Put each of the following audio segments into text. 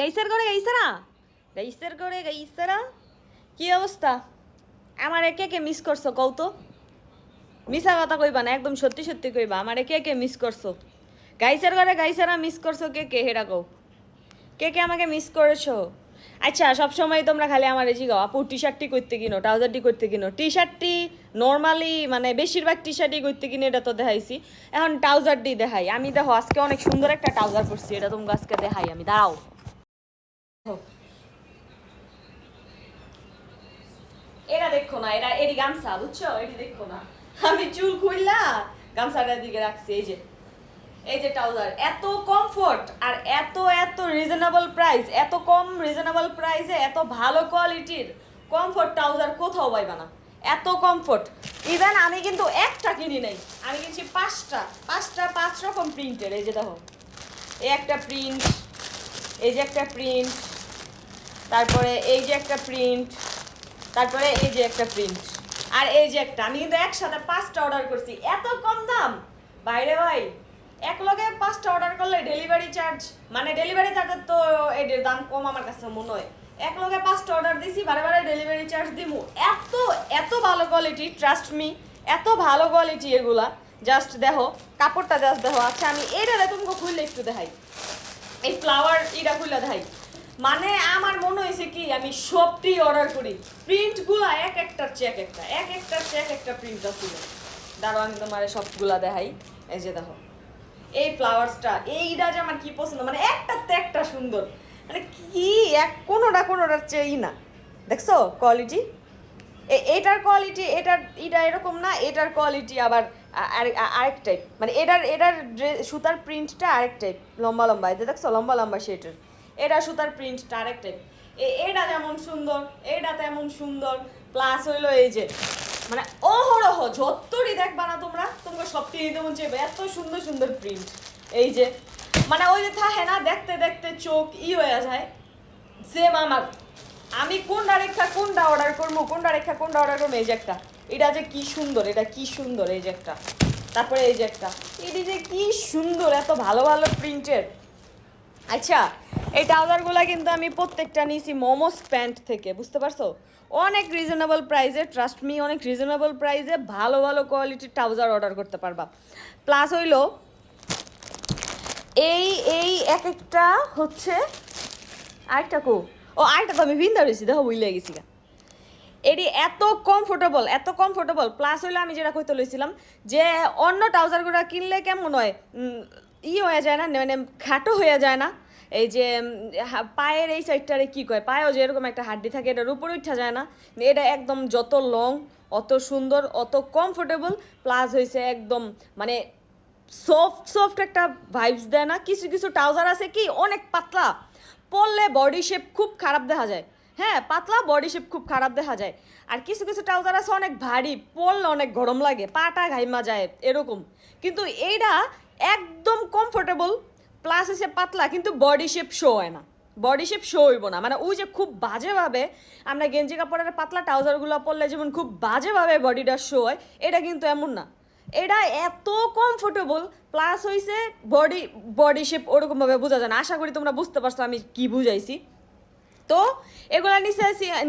গাইসার করে গাইসারা? গাইসার করে গাইসারা? কি অবস্থা? আমার কে কে মিস করছ, কও তো। মিশা কথা কইবা না, একদম সত্যি সত্যি কইবা, আমার কে কে মিস করছ। গাইসার করে গাইসারা মিস করছ কে কে হেরা কও। কে কে আমাকে মিস করেছ? আচ্ছা সবসময় তোমরা খালি আমার এই গাও আপু টি শার্টটি করতে কিনো ট্রাউজারটি করতে কিনো টি শার্টটি নর্মালি মানে বেশিরভাগ টি শার্টই করতে কিনে এটা তো দেখাইছি। এখন ট্রাউজারটি দেখাই। আমি দেখো, আজকে অনেক সুন্দর একটা ট্রাউজার করছি এটা তোমাকে আজকে দেখাই আমি। দাঁড়াও। এটা দেখো না এটা এটি গামছা, বুঝছ? এটি দেখো না। আমি চুল খুললা গামছাটার দিকে রাখছি, এই যে। এই যে ট্রাউজার এত কমফোর্ট আর এত এত রিজনেবল প্রাইস এত কম রিজনেবল প্রাইসে এত ভালো কোয়ালিটির কমফোর্ট ট্রাউজার কোথাও পাইবা না। এত কমফোর্ট ইভেন আমি কিন্তু একটা কিনি নাই, আমি কিনছি পাঁচটা পাঁচটা পাঁচ রকম প্রিন্টের এই যে দেখো। এই একটা প্রিন্ট এই যে একটা প্রিন্ট তারপরে এই যে একটা প্রিন্ট তারপরে এই যে একটা প্রিন্ট আর এই যে একটা, আমি কিন্তু একসাথে পাঁচটা অর্ডার করছি। এত কম দাম? বাইরে ভাই, এক লগে পাঁচটা অর্ডার করলে ডেলিভারি চার্জ মানে ডেলিভারি চার্জের তো এর দাম কম আমার কাছে মনে হয়। এক লগে পাঁচটা অর্ডার দিছি, বারে বারে ডেলিভারি চার্জ দিমু। এত এত ভালো কোয়ালিটি ট্রাস্ট মি এত ভালো কোয়ালিটি এগুলা। জাস্ট দেখো, কাপড়টা জাস্ট দেখো। আচ্ছা আমি এটা তুমি খুললে একটু দেখাই। এই ফ্লাওয়ার এটা খুললে দেখাই। মানে আমার মনে হয়েছে কি, আমি সবটি অর্ডার করি। প্রিন্টগুলা এক একটার চেয়ে এক একটা, এক একটার চেয়ে এক একটা প্রিন্ট ছিল দাঁড়ো আমি তোমার সবগুলা দেখাই। এই যে দেখো, এই ফ্লাওয়ার্সটা এইটা যে আমার কি পছন্দ মানে একটার তো একটা সুন্দর। মানে কি, এক কোনোটা কোনোটার চেয়েই না। দেখছ কোয়ালিটি এটার কোয়ালিটি এটার এটা এরকম না, এটার কোয়ালিটি আবার আরেক- টাইপ মানে এটার এটার সুতার প্রিন্টটা আরেক টাইপ লম্বা লম্বা। যে দেখছ, লম্বা লম্বা সেটার এটা সুতার প্রিন্ট টাইপ এটা যেমন সুন্দর, এটা তেমন সুন্দর প্লাস হইল এই যে মানে অহরহ যত্তরই দেখবা না তোমরা তোমরা সবটি নিতে মন চাইবে। এত সুন্দর সুন্দর প্রিন্ট এই যে মানে ওই যে থাকে না, দেখতে দেখতে চোখ ই হয়ে যায়। সেম আমার। আমি কোনটা রেখা কোনটা অর্ডার করব কোনটা রেখা কোনটা অর্ডার করব, এই যে একটা। এটা যে কি সুন্দর, এটা কি সুন্দর, এই যে একটা। তারপরে এই যে একটা। এটি যে কি সুন্দর, এত ভালো ভালো প্রিন্টের আচ্ছা এই ট্রাউজারগুলো কিন্তু আমি প্রত্যেকটা নিয়েছি মোমোস প্যান্ট থেকে, বুঝতে পারছ? অনেক রিজনেবল প্রাইসে ট্রাস্ট মি অনেক রিজনেবল প্রাইসে ভালো ভালো কোয়ালিটির ট্রাউজার অর্ডার করতে পারবা। প্লাস হইল, এই এই এক একটা হচ্ছে আরেকটা কো ও, আরেকটা তো আমি বিন্দা রয়েছি, দেখো বুঝলে গেছি। এটি এত কমফোর্টেবল এত কমফোর্টেবল প্লাস হইলে আমি যেটা কইতে লইছিলাম যে অন্য ট্রাউজারগুলো কিনলে কেমন হয়? ই হয়ে যায় না মানে খাটো হয়ে যায় না। এই যে পায়ের এই সাইডটারে কি কয়? পায়েও যে এরকম একটা হাড্ডি থাকে, এটার উপরে উঠা যায় না। এটা একদম যত লং অত সুন্দর, অত কমফোর্টেবল প্লাস হয়েছে একদম মানে সফট সফট একটা ভাইবস দেয় না। কিছু কিছু ট্রাউজার আছে কি, অনেক পাতলা। পরলে বডি শেপ খুব খারাপ দেখা যায়। হ্যাঁ পাতলা বডি শেপ খুব খারাপ দেখা যায়। আর কিছু কিছু ট্রাউজার আছে অনেক ভারী, পরলে অনেক গরম লাগে পাটা ঘাইমা যায়, এরকম। কিন্তু এইটা একদম কমফোর্টেবল প্লাস হচ্ছে পাতলা, কিন্তু বডি শেপ শো হয় না। বডি শেপ শো হইব না। মানে ওই যে খুব বাজেভাবে আমরা গেঞ্জি কাপড়ের পাতলা ট্রাউজারগুলো পরলে যেমন খুব বাজেভাবে বডিটা শো হয়, এটা কিন্তু এমন না। এটা এত কমফোর্টেবল প্লাস হইছে বডি বডি শেপ ওরকমভাবে বোঝা যায় না। আশা করি তোমরা বুঝতে পারছ আমি কি বুঝাইছি। তো এগুলা নিচে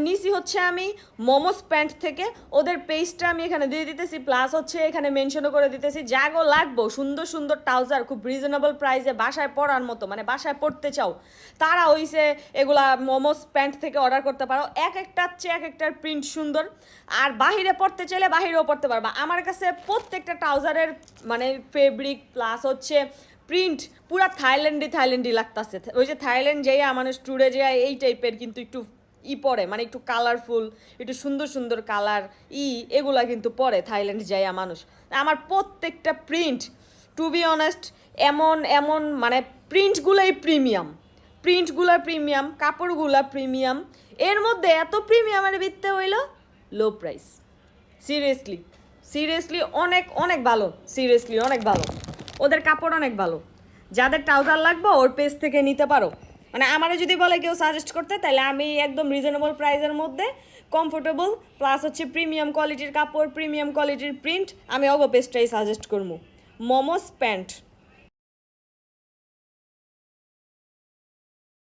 নিচি হচ্ছে আমি মোমোস প্যান্ট থেকে ওদের পেজটা আমি এখানে দিয়ে দিতেছি প্লাস হচ্ছে এখানে মেনশনও করে দিতেছি যাগো লাগবো, সুন্দর সুন্দর ট্রাউজার খুব রিজনেবল প্রাইসে বাসায় পরার মতো মানে বাসায় পড়তে চাও, তারা হইছে এগুলা মোমোস প্যান্ট থেকে অর্ডার করতে পারো, এক একটার চেয়ে এক একটার প্রিন্ট সুন্দর, আর বাহিরে পড়তে চাইলে বাহিরেও পড়তে পারবা, আমার কাছে প্রত্যেকটা ট্রাউজারের মানে ফেব্রিক প্লাস হচ্ছে প্রিন্ট পুরা থাইল্যান্ডি থাইল্যান্ডি লাগতাছে। ওই যে থাইল্যান্ড যাইয়া মানুষ ট্যুরে যায় এই টাইপের কিন্তু একটু ই পরে মানে একটু কালারফুল একটু সুন্দর সুন্দর কালার ই, এগুলা কিন্তু পরে থাইল্যান্ড যাইয়া মানুষ। আমার প্রত্যেকটা প্রিন্ট টু বি অনেস্ট এমন এমন মানে প্রিন্টগুলোই প্রিমিয়াম প্রিন্টগুলো প্রিমিয়াম কাপড়গুলা প্রিমিয়াম এর মধ্যে এত প্রিমিয়ামের ভিত্তে হইল লো প্রাইস সিরিয়াসলি সিরিয়াসলি অনেক অনেক ভালো সিরিয়াসলি অনেক ভালো। ওদের কাপড় অনেক ভালো। যাদের ট্রাউজার লাগবে, ওর পেজ থেকে নিতে পারো। মানে আমারও যদি বলে কেউ সাজেস্ট করতে, তাহলে আমি একদম রিজনেবল প্রাইসের মধ্যে কমফোর্টেবল প্লাস হচ্ছে প্রিমিয়াম কোয়ালিটির কাপড় প্রিমিয়াম কোয়ালিটির প্রিন্ট আমি অগো পেজটাই সাজেস্ট করব মোমোস প্যান্ট।